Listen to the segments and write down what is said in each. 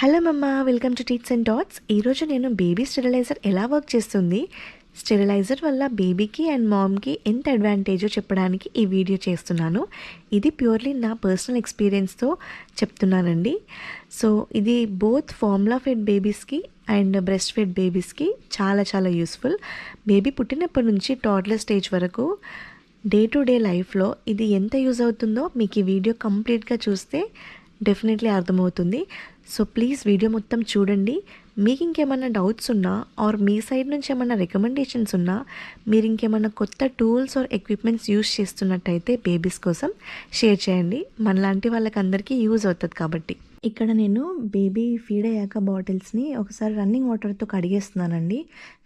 Hello mamma welcome to teats and dots ఈరోజు నేను baby steriliser ఎలా వర్క్ చేస్తుంది? స్టెరిలైజర్ వల్ల బేబీకి అండ్ మామ్కి ఎంత అడ్వాంటేజో చెప్పడానికి ఈ వీడియో చేస్తున్నాను. ఇది ప్యూర్లీ నా పర్సనల్ ఎక్స్పీరియన్స్తో చెప్తున్నానండి. సో ఇది బోత్ ఫార్ములా ఫెడ్ బేబీస్కి అండ్ బ్రెస్ట్ ఫెడ్ బేబీస్కి చాలా చాలా యూస్ఫుల్ బేబీ పుట్టినప్పటి నుంచి టాడ్లర్ స్టేజ్ వరకు డే టు డే లైఫ్లో ఇది ఎంత యూజ్ అవుతుందో మీకు ఈ వీడియో కంప్లీట్గా చూస్తే డెఫినెట్లీ అర్థమవుతుంది. సో ప్లీజ్ వీడియో మొత్తం చూడండి. మీకు ఇంకేమైనా డౌట్స్ ఉన్నా ఆర్ మీ సైడ్ నుంచి ఏమైనా రికమెండేషన్స్ ఉన్నా మీరు ఇంకేమైనా కొత్త టూల్స్ ఆర్ ఎక్విప్మెంట్స్ యూస్ చేస్తున్నట్టయితే బేబీస్ కోసం షేర్ చేయండి. మనలాంటి వాళ్ళకి అందరికీ యూజ్ అవుతుంది కాబట్టి. ఇక్కడ నేను బేబీ ఫీడ్ అయ్యాక బాటిల్స్ని ఒకసారి రన్నింగ్ వాటర్తో కడిగేస్తున్నానండి.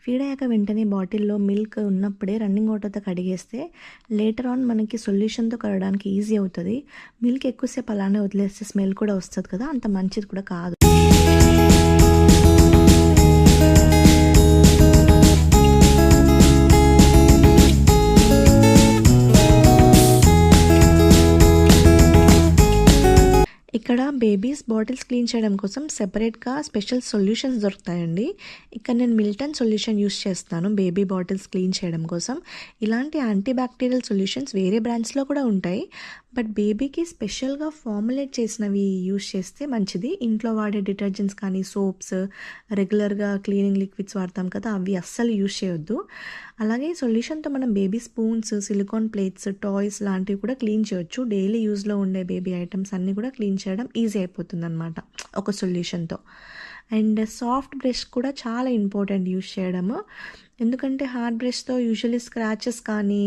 ఫీడ్ అయ్యాక వెంటనే బాటిల్లో మిల్క్ ఉన్నప్పుడే రన్నింగ్ వాటర్తో కడిగేస్తే లేటర్ ఆన్ మనకి సొల్యూషన్తో కడగడానికి ఈజీ అవుతుంది. మిల్క్ ఎక్కువసేపు అలానే వదిలేస్తే స్మెల్ కూడా వస్తుంది కదా అంత మంచిది కూడా కాదు. బేబీస్ బాటిల్స్ క్లీన్ చేయడం కోసం సెపరేట్గా స్పెషల్ సొల్యూషన్స్ దొరుకుతాయండి. ఇక్కడ నేను మిల్టన్ సొల్యూషన్ యూస్ చేస్తాను బేబీ బాటిల్స్ క్లీన్ చేయడం కోసం. ఇలాంటి యాంటీ బ్యాక్టీరియల్ సొల్యూషన్స్ వేరే బ్రాండ్స్లో కూడా ఉంటాయి. బట్ బేబీకి స్పెషల్గా ఫార్ములేట్ చేసినవి యూస్ చేస్తే మంచిది. ఇంట్లో వాడే డిటర్జెంట్స్ కానీ సోప్స్ రెగ్యులర్గా క్లీనింగ్ లిక్విడ్స్ వాడతాం కదా అవి అస్సలు యూస్ చేయొద్దు. అలాగే సొల్యూషన్తో మనం baby spoons silicone plates toys లాంటివి కూడా క్లీన్ చేయొచ్చు. డైలీ యూస్లో ఉండే బేబీ ఐటమ్స్ అన్నీ కూడా క్లీన్ చేయడం ఈజీ అయిపోతుంది అనమాట ఒక సొల్యూషన్తో అండ్ సాఫ్ట్ బ్రష్ కూడా చాలా ఇంపార్టెంట్ యూస్ చేయడము. ఎందుకంటే హార్డ్ బ్రష్తో యూజువలీ స్క్రాచెస్ కానీ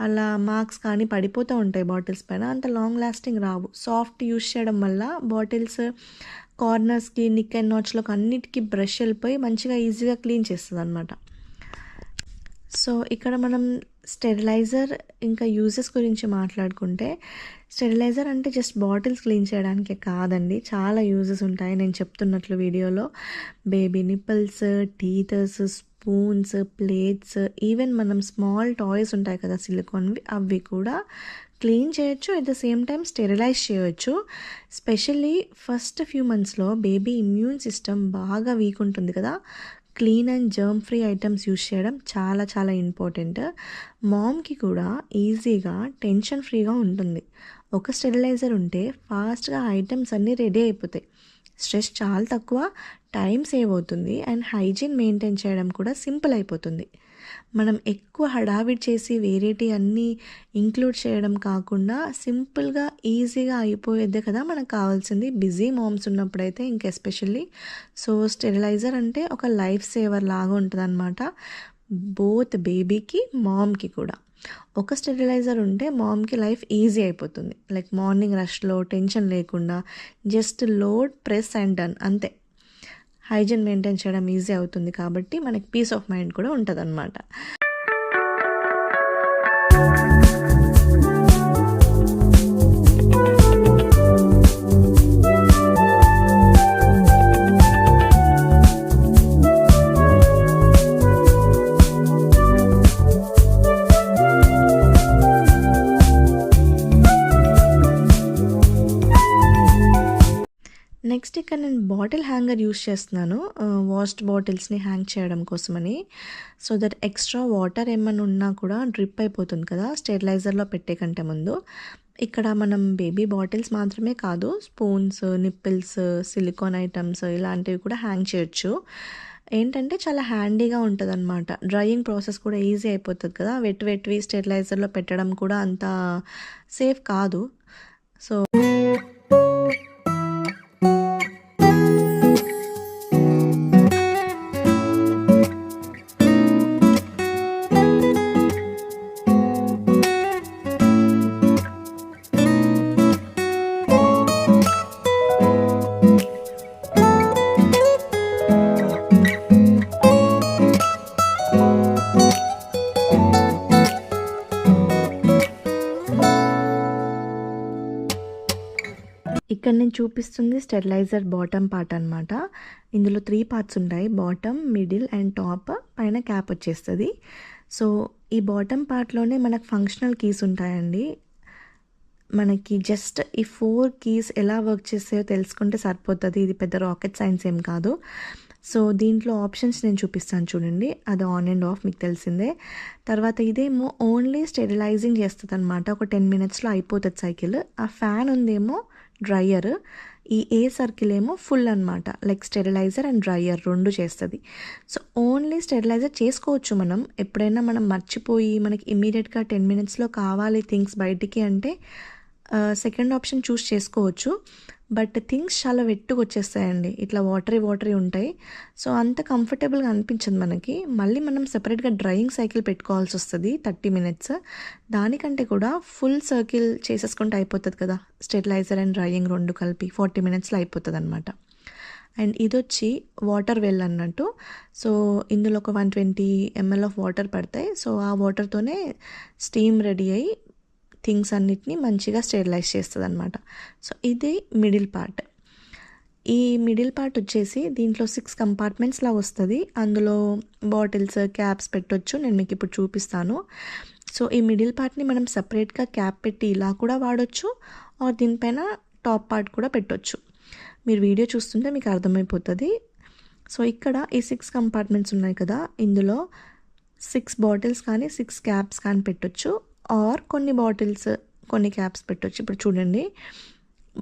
అలా మార్క్స్ కానీ పడిపోతూ ఉంటాయి బాటిల్స్ పైన. అంత లాంగ్ లాస్టింగ్ రావు. సాఫ్ట్ యూస్ చేయడం వల్ల బాటిల్స్ కార్నర్స్కి నిక్ అండ్ నాట్స్లోకి అన్నిటికీ బ్రష్ వెళ్ళిపోయి మంచిగా ఈజీగా క్లీన్ చేస్తుంది అనమాట సో ఇక్కడ మనం స్టెరిలైజర్ ఇంకా యూజెస్ గురించి మాట్లాడుకుంటే స్టెరిలైజర్ అంటే జస్ట్ బాటిల్స్ క్లీన్ చేయడానికే కాదండి. చాలా యూజెస్ ఉంటాయి. నేను చెప్తున్నట్లు వీడియోలో baby nipples teethers spoons plates even మనం స్మాల్ టాయ్స్ ఉంటాయి కదా సిలికాన్వి అవి కూడా క్లీన్ చేయొచ్చు. At the same time sterilise చేయొచ్చు. స్పెషల్లీ ఫస్ట్ ఫ్యూ మంత్స్లో బేబీ ఇమ్యూన్ సిస్టమ్ బాగా వీక్ ఉంటుంది కదా. Clean and germ free items use చేయడం చాలా చాలా ఇంపార్టెంట్. మామ్కి కూడా ఈజీగా టెన్షన్ ఫ్రీగా ఉంటుంది. ఒక స్టెరిలైజర్ ఉంటే ఫాస్ట్గా ఐటమ్స్ అన్నీ రెడీ అయిపోతాయి. స్ట్రెస్ చాలా తక్కువ టైం సేవ్ అవుతుంది అండ్ హైజీన్ మెయింటైన్ చేయడం కూడా సింపుల్ అయిపోతుంది. మనం ఎక్కువ హడావిడి చేసి వేరేటి అన్నీ ఇంక్లూడ్ చేయడం కాకుండా సింపుల్గా ఈజీగా అయిపోయేదే కదా మనకు కావాల్సింది. బిజీ మామ్స్ ఉన్నప్పుడైతే ఇంక ఎస్పెషల్లీ. సో స్టెరిలైజర్ అంటే ఒక లైఫ్ సేవర్ లాగా ఉంటుంది అనమాట బోత్ బేబీకి మామ్కి కూడా. ఒక స్టెరిలైజర్ ఉంటే మామ్కి లైఫ్ ఈజీ అయిపోతుంది. లైక్ మార్నింగ్ రష్లో టెన్షన్ లేకుండా just load press and done అంతే. హైజీన్ మెయింటైన్ చేయడం ఈజీ అవుతుంది కాబట్టి మనకి పీస్ ఆఫ్ మైండ్ కూడా ఉంటుంది నెక్స్ట్ ఇక్కడ నేను బాటిల్ హ్యాంగర్ యూస్ చేస్తున్నాను వాష్డ్ బాటిల్స్ని హ్యాంగ్ చేయడం కోసమని. సో దట్ ఎక్స్ట్రా వాటర్ ఏమైనా ఉన్నా కూడా డ్రిప్ అయిపోతుంది కదా స్టెరిలైజర్లో పెట్టే కంటే ముందు. ఇక్కడ మనం బేబీ బాటిల్స్ మాత్రమే కాదు స్పూన్స్ నిప్పిల్స్ సిలికాన్ ఐటమ్స్ ఇలాంటివి కూడా హ్యాంగ్ చేయొచ్చు. ఏంటంటే చాలా హ్యాండీగా ఉంటుంది అనమాట డ్రైయింగ్ ప్రాసెస్ కూడా ఈజీ అయిపోతుంది కదా వెట్ వెట్వి స్టెరిలైజర్లో పెట్టడం కూడా అంత సేఫ్ కాదు. సో ఇక్కడ నేను చూపిస్తుంది స్టెరిలైజర్ బాటమ్ పార్ట్ అనమాట ఇందులో త్రీ పార్ట్స్ ఉంటాయి. Bottom middle and top. పైన క్యాప్ వచ్చేస్తుంది. సో ఈ బాటమ్ పార్ట్లోనే మనకు ఫంక్షనల్ కీస్ ఉంటాయండి. మనకి జస్ట్ ఈ ఫోర్ కీస్ ఎలా వర్క్ చేస్తాయో తెలుసుకుంటే సరిపోతుంది. ఇది పెద్ద రాకెట్ సైన్స్ ఏం కాదు. సో దీంట్లో ఆప్షన్స్ నేను చూపిస్తాను చూడండి. అది ఆన్ అండ్ ఆఫ్ మీకు తెలిసిందే. తర్వాత ఇదేమో ఓన్లీ స్టెరిలైజింగ్ చేస్తుంది అనమాట ఒక టెన్ మినిట్స్లో అయిపోతుంది సైకిల్ ఆ ఫ్యాన్ ఉందేమో డ్రయర్. ఈ ఏ సర్కిల్ ఏమో ఫుల్ అనమాట లైక్ స్టెరిలైజర్ అండ్ డ్రయర్ రెండు చేస్తుంది. సో ఓన్లీ స్టెరిలైజర్ చేసుకోవచ్చు మనం. ఎప్పుడైనా మనం మర్చిపోయి మనకి ఇమీడియట్గా టెన్ మినిట్స్లో కావాలి థింగ్స్ బయటికి అంటే సెకండ్ ఆప్షన్ చూస్ చేసుకోవచ్చు. బట్ థింగ్స్ చాలా వెట్టుకు వచ్చేస్తాయండి ఇట్లా వాటరీ వాటరీ ఉంటాయి. సో అంత కంఫర్టబుల్గా అనిపించదు మనకి. మళ్ళీ మనం సెపరేట్గా డ్రైయింగ్ సైకిల్ పెట్టుకోవాల్సి వస్తుంది థర్టీ మినిట్స్. దానికంటే కూడా ఫుల్ సర్కిల్ చేసేసుకుంటే అయిపోతుంది కదా. స్టెరిలైజర్ అండ్ డ్రైయింగ్ రెండు కలిపి ఫార్టీ మినిట్స్లో అయిపోతుంది అనమాట అండ్ ఇది వచ్చి వాటర్ వెల్ అన్నట్టు. సో ఇందులో ఒక one twenty ML of water పడతాయి. సో ఆ వాటర్తోనే స్టీమ్ రెడీ అయ్యి థింగ్స్ అన్నిటిని మంచిగా స్టెరిలైజ్ చేస్తుంది అనమాట సో ఇది మిడిల్ పార్ట్. ఈ మిడిల్ పార్ట్ వచ్చేసి దీంట్లో సిక్స్ కంపార్ట్మెంట్స్ లా వస్తుంది. అందులో బాటిల్స్ క్యాప్స్ పెట్టొచ్చు. నేను మీకు ఇప్పుడు చూపిస్తాను. సో ఈ మిడిల్ పార్ట్ని మనం సపరేట్గా క్యాప్ పెట్టి ఇలా కూడా వాడచ్చు. ఆర్ దీనిపైన టాప్ పార్ట్ కూడా పెట్టొచ్చు. మీరు వీడియో చూస్తుంటే మీకు అర్థమైపోతుంది. సో ఇక్కడ ఈ సిక్స్ కంపార్ట్మెంట్స్ ఉన్నాయి కదా. ఇందులో సిక్స్ బాటిల్స్ కానీ సిక్స్ క్యాప్స్ కానీ పెట్టొచ్చు. ఆర్ కొన్ని బాటిల్స్ కొన్ని క్యాప్స్ పెట్టొచ్చు. ఇప్పుడు చూడండి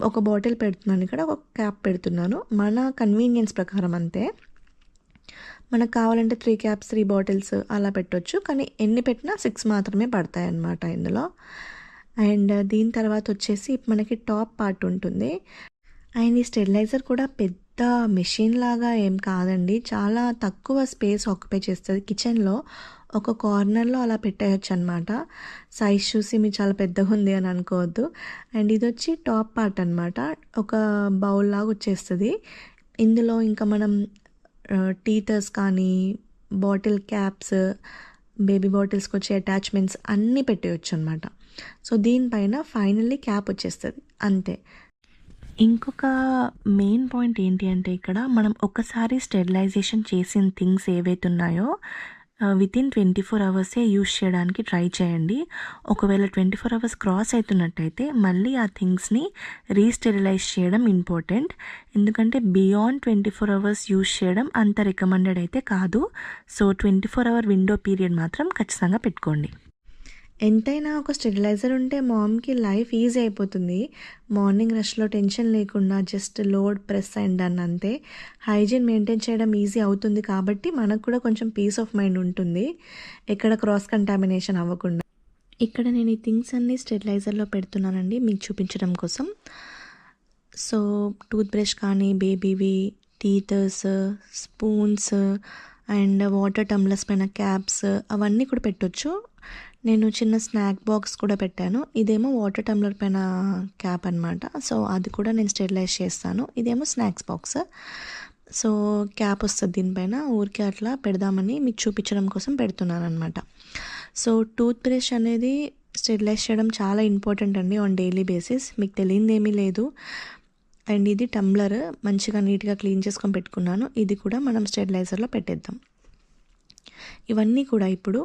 ఒక బాటిల్ పెడుతున్నాను ఇక్కడ ఒక క్యాప్ పెడుతున్నాను. మన కన్వీనియన్స్ ప్రకారం అంతే. మనకు కావాలంటే త్రీ క్యాప్స్ త్రీ బాటిల్స్ అలా పెట్టొచ్చు. కానీ ఎన్ని పెట్టినా సిక్స్ మాత్రమే పడతాయి అన్నమాట ఇందులో. అండ్ దీని తర్వాత వచ్చేసి మనకి టాప్ పార్ట్ ఉంటుంది. అండ్ ఈ స్టెరిలైజర్ కూడా పెద్ద మెషిన్ లాగా ఏం కాదండి. చాలా తక్కువ స్పేస్ ఆక్యుపై చేస్తుంది కిచెన్లో. ఒక కార్నర్లో అలా పెట్టేయచ్చు అనమాట సైజ్ చూసి మీరు చాలా పెద్దగా ఉంది అని అనుకోవద్దు. అండ్ ఇది వచ్చి టాప్ పార్ట్ అనమాట ఒక బౌల్ లాగా వచ్చేస్తుంది. ఇందులో ఇంకా మనం టీతర్స్ కానీ బాటిల్ క్యాప్స్ బేబీ బాటిల్స్కి వచ్చే అటాచ్మెంట్స్ అన్నీ పెట్టేయచ్చు అనమాట సో దీనిపైన ఫైనల్లీ క్యాప్ వచ్చేస్తుంది. అంతే. ఇంకొక మెయిన్ పాయింట్ ఏంటి అంటే ఇక్కడ మనం ఒకసారి స్టెరిలైజేషన్ చేసిన థింగ్స్ ఏవైతే ఉన్నాయో విత్ ఇన్ ట్వంటీ ఫోర్ అవర్సే యూస్ చేయడానికి ట్రై చేయండి. ఒకవేళ ట్వంటీ ఫోర్ అవర్స్ క్రాస్ అవుతున్నట్టయితే మళ్ళీ ఆ థింగ్స్ని రీస్టెరిలైజ్ చేయడం ఇంపార్టెంట్ ఎందుకంటే beyond twenty four hours use చేయడం అంత రికమెండెడ్ అయితే కాదు. So twenty four hour window period మాత్రం ఖచ్చితంగా పెట్టుకోండి. ఎంతైనా ఒక స్టెరిలైజర్ ఉంటే మామ్కి లైఫ్ ఈజీ అయిపోతుంది. మార్నింగ్ రష్లో టెన్షన్ లేకుండా just load press and done అంతే. హైజీన్ మెయింటైన్ చేయడం ఈజీ అవుతుంది కాబట్టి మనకు కూడా కొంచెం పీస్ ఆఫ్ మైండ్ ఉంటుంది. ఎక్కడ క్రాస్ కంటామినేషన్ అవ్వకుండా. ఇక్కడ నేను ఈ థింగ్స్ అన్నీ స్టెరిలైజర్లో పెడుతున్నానండి మీకు చూపించడం కోసం. సో టూత్ బ్రష్ కానీ బేబీవి teethers spoons and water tumblers పైన క్యాప్స్ అవన్నీ కూడా పెట్టొచ్చు. నేను చిన్న స్నాక్ బాక్స్ కూడా పెట్టాను. ఇదేమో వాటర్ టంబ్లర్ పైన క్యాప్ అనమాట సో అది కూడా నేను స్టెరిలైజ్ చేస్తాను. ఇదేమో స్నాక్స్ బాక్స్. సో క్యాప్ వస్తుంది దీనిపైన ఊరికే అట్లా పెడదామని మీకు చూపించడం కోసం పెడుతున్నాను అనమాట సో టూత్ బ్రష్ అనేది స్టెరిలైజ్ చేయడం చాలా ఇంపార్టెంట్ అండి ఆన్ డైలీ బేసిస్. మీకు తెలియదు ఏమీ లేదు. అండ్ ఇది టంబ్లర్. మంచిగా నీట్గా క్లీన్ చేసుకొని పెట్టుకున్నాను. ఇది కూడా మనం స్టెరిలైజర్లో పెట్టేద్దాం. ఇవన్నీ కూడా ఇప్పుడు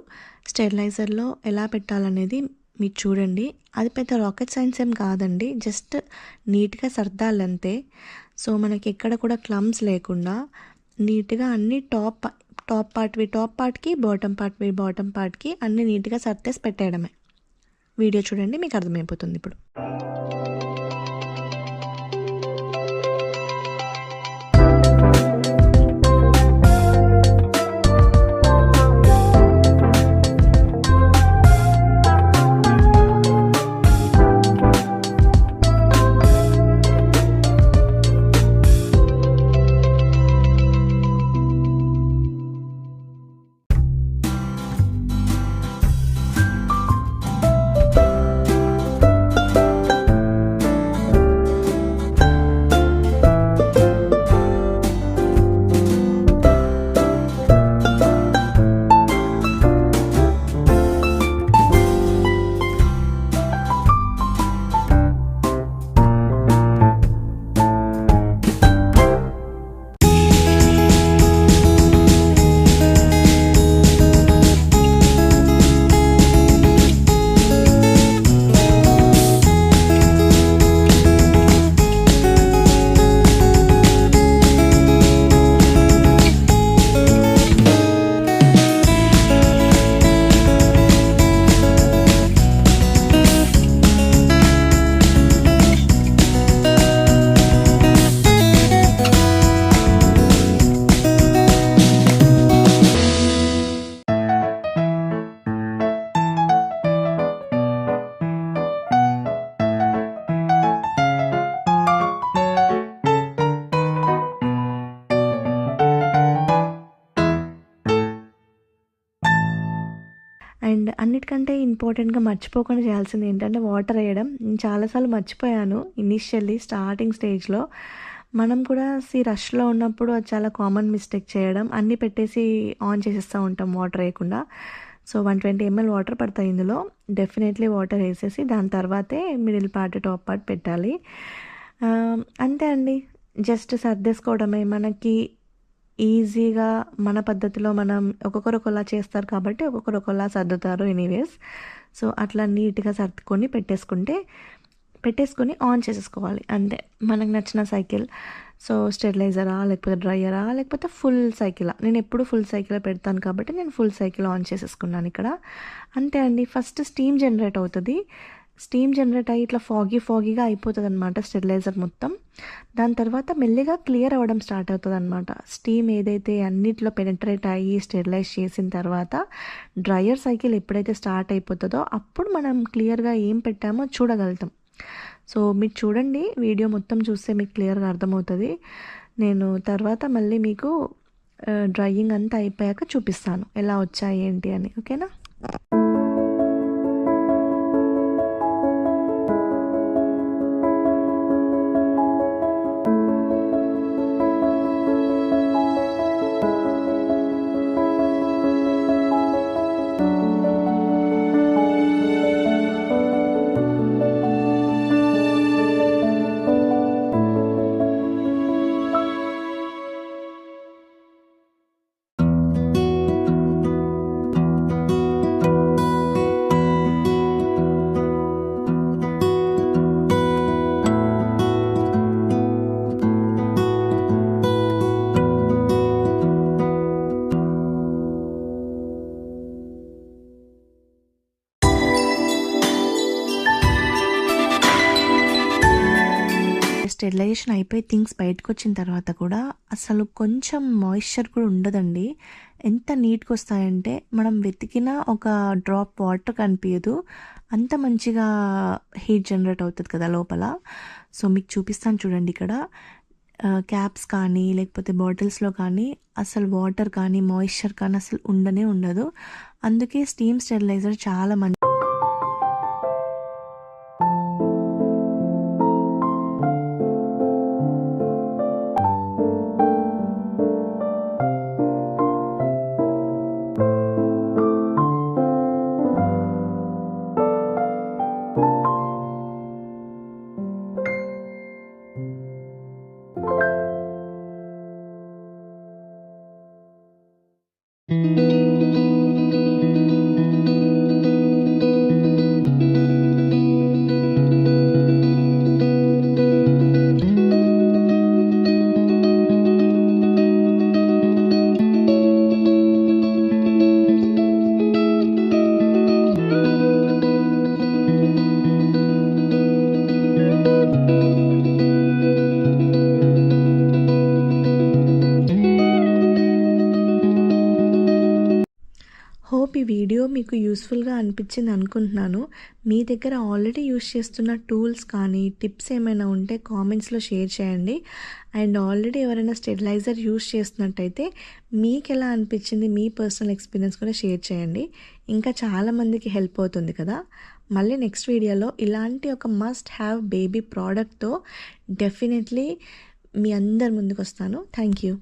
స్టెరిలైజర్లో ఎలా పెట్టాలనేది మీరు చూడండి. అది పెద్ద రాకెట్ సైన్స్ ఏం కాదండి. జస్ట్ నీట్గా సర్దాలంతే. సో మనకి ఎక్కడ కూడా క్లమ్స్ లేకుండా నీట్గా అన్ని టాప్ టాప్ పార్ట్వి టాప్ పార్ట్కి బాటమ్ పార్ట్వి బాటమ్ పార్ట్కి అన్ని నీట్గా సర్దేసి పెట్టేయడమే. వీడియో చూడండి మీకు అర్థమైపోతుంది ఇప్పుడు. అన్నిటికంటే ఇంపార్టెంట్గా మర్చిపోకుండా చేయాల్సింది ఏంటంటే వాటర్ వేయడం. నేను చాలాసార్లు మర్చిపోయాను ఇనిషియల్లీ స్టార్టింగ్ స్టేజ్లో. మనం కూడా సి రష్లో ఉన్నప్పుడు అది చాలా కామన్ మిస్టేక్ చేయడం. అన్నీ పెట్టేసి ఆన్ చేసేస్తూ ఉంటాం వాటర్ వేయకుండా. So one twenty ml water పడతాయి ఇందులో. డెఫినెట్లీ వాటర్ వేసేసి దాని తర్వాతే మిడిల్ పార్ట్ టాప్ పార్ట్ పెట్టాలి. అంతే అండి. జస్ట్ సర్దేసుకోవడమే. మనకి ఈజీగా మన పద్ధతిలో మనం ఒక్కొక్కరు ఒకలా చేస్తారు కాబట్టి ఒక్కొక్కరు ఒకలా సర్దుతారు ఎనీవేస్ సో అట్లా నీట్గా సర్దుకొని పెట్టేసుకుంటే పెట్టేసుకొని ఆన్ చేసేసుకోవాలి. అంతే. మనకు నచ్చిన సైకిల్. సో స్టెరిలైజరా లేకపోతే డ్రైయరా లేకపోతే ఫుల్ సైకిలా నేను ఎప్పుడు ఫుల్ సైకిల్ పెడతాను కాబట్టి నేను ఫుల్ సైకిల్ ఆన్ చేసేసుకున్నాను ఇక్కడ. అంతే అండి. ఫస్ట్ స్టీమ్ జనరేట్ అవుతుంది. స్టీమ్ జనరేట్ అయ్యి ఇట్లా ఫాగీ ఫాగీగా అయిపోతుంది అనమాట స్టెరిలైజర్ మొత్తం. దాని తర్వాత మెల్లిగా క్లియర్ అవ్వడం స్టార్ట్ అవుతుంది అనమాట స్టీమ్ ఏదైతే అన్నిట్లో పెనట్రేట్ అయ్యి స్టెరిలైజ్ చేసిన తర్వాత డ్రయర్ సైకిల్ ఎప్పుడైతే స్టార్ట్ అయిపోతుందో అప్పుడు మనం క్లియర్గా ఏం పెట్టామో చూడగలుగుతాం. సో మీరు చూడండి వీడియో మొత్తం చూస్తే మీకు క్లియర్గా అర్థమవుతుంది. నేను తర్వాత మళ్ళీ మీకు డ్రయింగ్ అంతా అయిపోయాక చూపిస్తాను. ఎలా వచ్చాయి ఏంటి అని. ఓకేనా? స్టెరిలైజేషన్ అయిపోయి థింగ్స్ బయటకు వచ్చిన తర్వాత కూడా అసలు కొంచెం మాయిశ్చర్ కూడా ఉండదండి. ఎంత నీట్గా వస్తాయంటే మనం వెతికిన ఒక డ్రాప్ వాటర్ కనిపించదు అంత మంచిగా హీట్ జనరేట్ అవుతుంది కదా లోపల. సో మీకు చూపిస్తాను చూడండి ఇక్కడ. క్యాప్స్ కానీ లేకపోతే బాటిల్స్లో కానీ అసలు వాటర్ కానీ మాయిశ్చర్ కానీ అసలు ఉండనే ఉండదు. అందుకే స్టీమ్ స్టెరిలైజర్ చాలా మంచి హోప్ ఈ వీడియో మీకు యూస్ఫుల్గా అనిపించింది అనుకుంటున్నాను. మీ దగ్గర ఆల్రెడీ యూస్ చేస్తున్న టూల్స్ కానీ టిప్స్ ఏమైనా ఉంటే కామెంట్స్లో షేర్ చేయండి. అండ్ ఆల్రెడీ ఎవరైనా స్టెరిలైజర్ యూస్ చేస్తున్నట్టయితే మీకు ఎలా అనిపించింది మీ పర్సనల్ ఎక్స్పీరియన్స్ కూడా షేర్ చేయండి. ఇంకా చాలామందికి హెల్ప్ అవుతుంది కదా. మళ్ళీ నెక్స్ట్ వీడియోలో ఇలాంటి ఒక మస్ట్ హ్యావ్ బేబీ ప్రోడక్ట్తో డెఫినెట్లీ మీ అందరి ముందుకు వస్తాను థ్యాంక్ యూ.